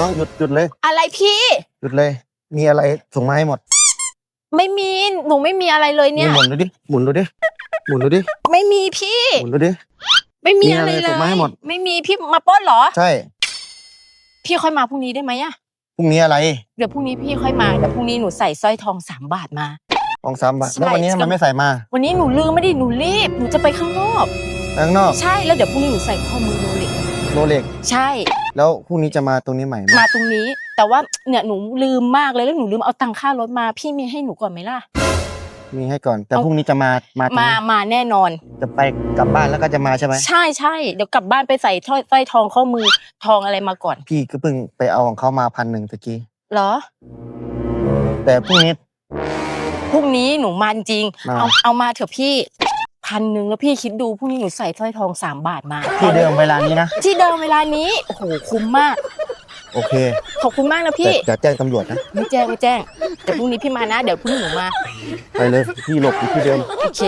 น้องหยุดหยุดเลย อะไรพี่ หยุดเลย มีอะไรส่งมาให้หมด ไม่มี หนูไม่มีอะไรเลยเนี่ย หมุนดูดิ หมุนดูดิ หมุนดูดิ ไม่มีพี่ หมุนดูดิ ไม่มีมีอะอะไรไรเลส่งมาให้ยหมด ไม่มีพี่มาปล้นเหรอ ใช่ พี่ค่อยมาพรุ่งนี้ได้ไหมอะพรุ่งนี้อะไรเดี๋ยวพรุ่งนี้พี่ค่อยมาเดี๋ยวพรุ่งนี้หนูใส่สร้อยทองสามบาทมาสองสามบาท ใช่ แล้ววันนี้ทำไมไม่ใส่มาวันนี้หนูลืมไม่ได้หนูรีบ หนูจะไปข้างนอกไปข้างนอก ใช่แล้วเดี๋ยวพรุ่งนี้หนูใส่ข้อมือโรเล็ก โรเล็ก ใช่ แล้วพรุ่งนี้จะมาตรงนี้ใหม่ไหมมาตรงนี้ แต่ว่าเนี่ยหนูลืมมากเลยแล้วหนูลืมเอาตังค่ารถมา พี่มีให้หนูก่อนไหมล่ะ มีให้ก่อน แต่เอาพรุ่งนี้จะมา มาตรงมานี้มาแน่นอน จะไปกลับบ้านแล้วก็จะมาใช่ไหม ใช่ใช่เดี๋ยวกลับบ้านไปใส่สร้อยสร้อยทองข้อมือทองอะไรมาก่อนพี่ก็เพิ่งไปเอาของเขามาพันหนึ่งตะกี้ เหรอแต่พรุ่งนี้ พรุ่งนี้หนูมาจริงมา เอาเอามาเถอะพี่ พันหนึ่งแล้วพี่คิดดูพรุ่งนี้หนูใส่สร้อยทองสามบาทมา ที่เดิมเวลานี้นะ ที่เดิมเวลานี้ โอ้โห คุ้มมาก โอเคขอบคุณมากนะแต่พี่ จะแจ้งตำรวจนะ ไม่แจ้งไม่แจ้งเดี๋ยวพรุ่งนี้พี่มานะ เดี๋ยวพรุ่งนี้หนูมา ไปเลยพี่หลบอยู่ที่เดิม โอเค